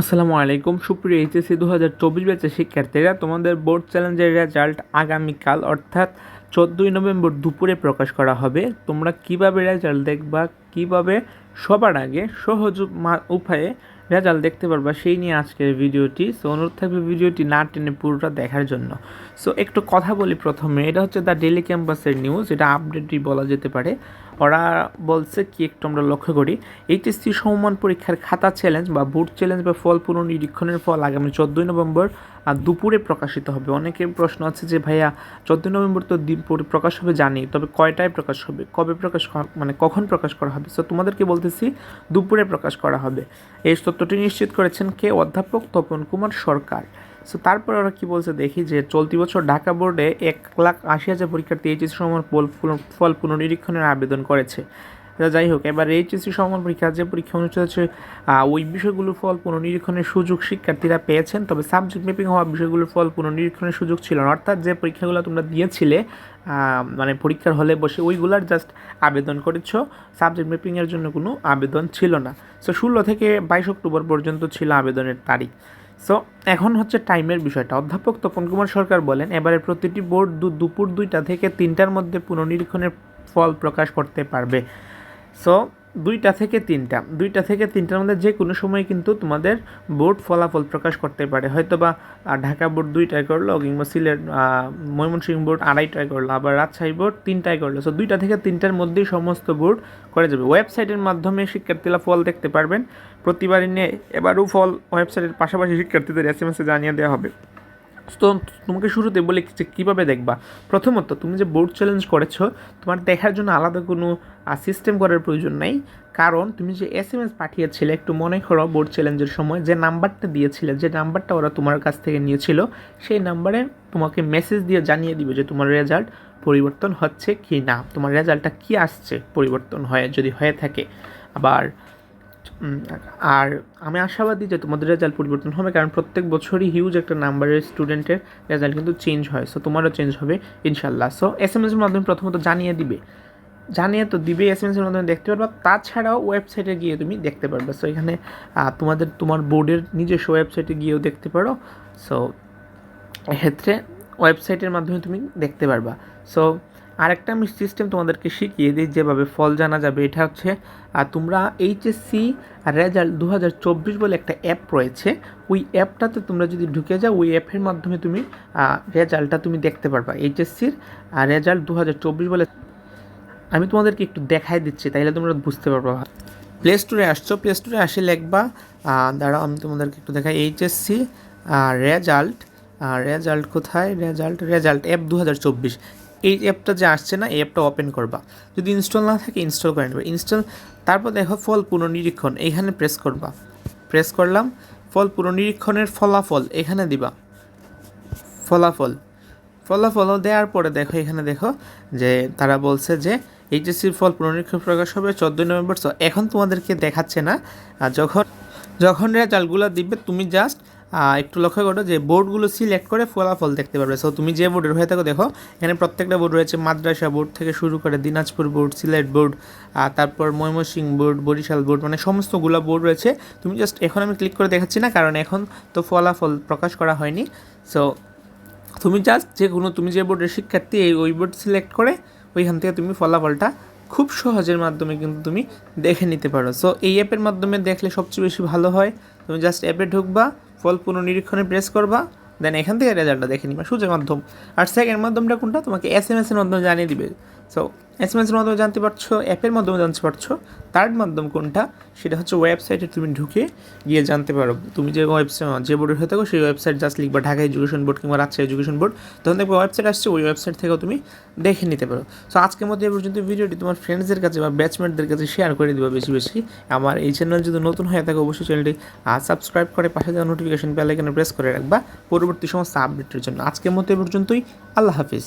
আসসালামু আলাইকুম। সুপ্রিয় এইচএসসি দু হাজার চব্বিশ ব্যাচের শিক্ষার্থীরা, তোমাদের বোর্ড চ্যালেঞ্জের রেজাল্ট আগামীকাল, অর্থাৎ চোদ্দোই নভেম্বর দুপুরে প্রকাশ করা হবে। তোমরা কীভাবে রেজাল্ট দেখবা, কীভাবে সবার আগে সহজ উপায়ে রেজাল্ট দেখতে পারবা, সেই নিয়ে আজকের ভিডিওটি। সো অনুরোধ থাকবে ভিডিওটি না টেনে পুরোটা দেখার জন্য। সো একটু কথা বলি প্রথমে। এটা হচ্ছে দ্য ডেলি ক্যাম্পাসের নিউজ এটা আপডেটই বলা যেতে পারে। ওরা বলছে কি একটু আমরা লক্ষ্য করি এইচএসসি সমমান পরীক্ষার খাতা চ্যালেঞ্জ বা বুট চ্যালেঞ্জ বা ফল পুনর্নিরীক্ষণের ফল আগামী চোদ্দোই নভেম্বর দুপুরে প্রকাশিত হবে। অনেকের প্রশ্ন আছে যে, ভাইয়া, চোদ্দোই নভেম্বর তো দিন পরে প্রকাশ হবে জানি, তবে কয়টায় প্রকাশ হবে? কবে প্রকাশ মানে কখন প্রকাশ করা হবে? সো তোমাদেরকে বলতেছি, দুপুরে প্রকাশ করা হবে। এই তথ্যটি নিশ্চিত করেছেন কে? অধ্যাপক তপন কুমার সরকার। সো তারপর ওরা কি বলছে দেখি যে চলতি বছর ঢাকা বোর্ডে এক লাখ আশি হাজার পরীক্ষার্থী এইচএসি সমান ফল- পুনর্নিরীক্ষণের আবেদন করেছে। যাই হোক, এবার এইচএসসি সমান পরীক্ষা, যে পরীক্ষা অনুষ্ঠিত হচ্ছে ওই বিষয়গুলোর ফল পুনর্নিরীক্ষণের সুযোগ শিক্ষার্থীরা পেয়েছেন, তবে সাবজেক্ট ম্যাপিং হওয়া বিষয়গুলোর ফল পুনর্নিরীক্ষণের সুযোগ ছিল না। অর্থাৎ যে পরীক্ষাগুলো তোমরা দিয়েছিলে মানে পরীক্ষার হলে বসে ওইগুলার জাস্ট আবেদন করেছ সাবজেক্ট ম্যাপিংয়ের জন্য কোনো আবেদন ছিল না। সো ষোলো থেকে বাইশ অক্টোবর পর্যন্ত ছিল আবেদনের তারিখ। সো এখন হচ্ছে টাইমের বিষয়টা। অধ্যাপক তপন কুমার সরকার বলেন এবারে প্রতিটি বোর্ড দুপুর দুইটা থেকে তিনটার মধ্যে পুনর্নিরীক্ষণের ফল প্রকাশ করতে পারবে। সো দুইটা থেকে তিনটা, দুইটা থেকে তিনটার মধ্যে যে কোনো সময় কিন্তু তোমাদের বোর্ড ফলাফল প্রকাশ করতে পারে। হয়তো বা ঢাকা বোর্ড দুইটায় করল, কিংবা সিলেট ময়মনসিংহ বোর্ড আড়াইটায় করল, আবার রাজশাহী বোর্ড তিনটায় করল। সো দুইটা থেকে তিনটার মধ্যেই সমস্ত বোর্ড করে যাবে। ওয়েবসাইটের মাধ্যমে শিক্ষার্থীরা ফল দেখতে পারবেন। প্রতিবারই নিয়ে এবারও ফল ওয়েবসাইটের পাশাপাশি শিক্ষার্থীদের এস এম এসে জানিয়ে দেওয়া হবে। তো তোমাকে শুরুতে বলি যে কীভাবে দেখবা। প্রথমত তুমি যে বোর্ড চ্যালেঞ্জ করেছ, তোমার দেখার জন্য আলাদা কোনো সিস্টেম করার প্রয়োজন নেই। কারণ তুমি যে এস এম এস পাঠিয়েছিলে, একটু মনে করো বোর্ড চ্যালেঞ্জের সময়, যে নাম্বারটা দিয়েছিলে, যে নাম্বারটা ওরা তোমার কাছ থেকে নিয়েছিল, সেই নাম্বারে তোমাকে মেসেজ দিয়ে জানিয়ে দিবে যে তোমার রেজাল্ট পরিবর্তন হচ্ছে কি না তোমার রেজাল্টটা কি আসছে পরিবর্তন হয়ে, যদি হয়ে থাকে। আবার আর আমি আশাবাদী যে তোমাদের রেজাল্ট পরিবর্তন হবে, কারণ প্রত্যেক বছরই হিউজ একটা নাম্বারের স্টুডেন্টের রেজাল্ট কিন্তু চেঞ্জ হয়। সো তোমারও চেঞ্জ হবে, ইনশাল্লাহ। সো এস এম এসের মাধ্যমে প্রথমত জানিয়ে দিবে। জানিয়ে তো দিবে এস এম এসের মাধ্যমে দেখতে পারবা। তাছাড়াও ওয়েবসাইটে গিয়ে তুমি দেখতে পারবে। সো এখানে তোমাদের, তোমার বোর্ডের নিজস্ব ওয়েবসাইটে গিয়েও দেখতে পারো। সো এক্ষেত্রে ওয়েবসাইটের মাধ্যমে তুমি দেখতে পারবা। সো আরেকটা আমি সিস্টেম তোমাদেরকে শিখিয়ে দিই, যেভাবে ফল জানা যাবে, এটা হচ্ছে আর তোমরা এইচএসসি রেজাল্ট দু হাজার চব্বিশ বলে একটা অ্যাপ রয়েছে। ওই অ্যাপটাতে তোমরা যদি ঢুকে যাও, ওই অ্যাপের মাধ্যমে তুমি রেজাল্টটা তুমি দেখতে পারবা। এইচএসসির রেজাল্ট দু হাজার চব্বিশ বলে। আমি তোমাদেরকে একটু দেখাই দিচ্ছি, তাইলে তোমরা বুঝতে পারবা। প্লে স্টোরে আসছো প্লে স্টোরে আসে লেখবা দাঁড়াও, আমি তোমাদেরকে একটু দেখাই। এইচএসসি রেজাল্ট রেজাল্ট কোথায়? রেজাল্ট রেজাল্ট অ্যাপ দু হাজার চব্বিশ। এই অ্যাপটা যে আসছে না, এই অ্যাপটা ওপেন করবা। যদি ইনস্টল না থাকে ইনস্টল করে নেবে। ইনস্টল তারপর দেখো ফল পুনর্নিরীক্ষণ এইখানে প্রেস করবা। প্রেস করলাম, ফল পুনর্নিরীক্ষণের ফলাফল, এখানে দিবা। ফলাফল। ফলাফল দেওয়ার পরে দেখো, এখানে দেখো যে তারা বলছে যে এইচএসসির ফল পুনরীক্ষা প্রকাশ হবে চোদ্দোই নভেম্বর। এখন তোমাদেরকে দেখাচ্ছে না যখন যখন রেজাল্টগুলো দিবে, তুমি জাস্ট একটু লক্ষ্য করো যে বোর্ডগুলো সিলেক্ট করে ফলাফল দেখতে পারবে। সো তুমি যে বোর্ডের হয়ে থাকো, দেখো, এখানে প্রত্যেকটা বোর্ড রয়েছে। মাদ্রাসা বোর্ড থেকে শুরু করে দিনাজপুর বোর্ড, সিলেট বোর্ড তারপর ময়মনসিংহ বোর্ড, বরিশাল বোর্ড মানে সমস্তগুলো বোর্ড রয়েছে। তুমি জাস্ট এখন আমি ক্লিক করে দেখাচ্ছি না, কারণ এখন তো ফলাফল প্রকাশ করা হয়নি। সো তুমি জাস্ট যে কোনো, তুমি যে বোর্ডের শিক্ষার্থী, এই ওই বোর্ড সিলেক্ট করে ওইখান থেকে তুমি ফলাফলটা খুব সহজের মাধ্যমে কিন্তু তুমি দেখে নিতে পারো। সো এই অ্যাপের মাধ্যমে দেখলে সবচেয়ে বেশি ভালো হয়। তুমি জাস্ট অ্যাপে ঢুকবা ফল পুনর্নিরীক্ষণে প্রেস করবা দেন এখান থেকে রেজাল্টটা দেখে নিবা। সূচের মাধ্যম। আর সেকেন্ড মাধ্যমটা কোনটা? তোমাকে এস এম এস এর মাধ্যমে জানিয়ে দিবে। সো এস এম এসের মাধ্যমে জানতে পারছ অ্যাপের মাধ্যমে জানতে পারছ থার্ড মাধ্যম কোনটা? সেটা হচ্ছে ওয়েবসাইটে তুমি ঢুকে গিয়ে জানতে পারো। তুমি যে ওয়েবসাইট যে বোর্ডের হয়ে থাকো, সেই ওয়েবসাইট জাস্ট লিখবা, ঢাকা এডুকেশন বোর্ড কিংবা রাজশাহী এডুকেশন বোর্ড তখন দেখবে ওয়েবসাইট আসছে, ওই ওয়েবসাইট থেকেও তুমি দেখে নিতে পারো। সো আজকের মধ্যে এ পর্যন্ত ভিডিওটি তোমার ফ্রেন্ডসদের কাছে বা ব্যাচমেটদের কাছে শেয়ার করে দিবা বেশি বেশি। আমার এই চ্যানেল যদি নতুন হয়ে থাকে, অবশ্যই চ্যানেলটি সাবস্ক্রাইব করে পাশে দেওয়া নোটিফিকেশন বেল আইকনে প্রেস করে রাখবা। পরবর্তী সমস্ত আপডেটের জন্য। আজকের মতো এ পর্যন্তই। আল্লাহ হাফিজ।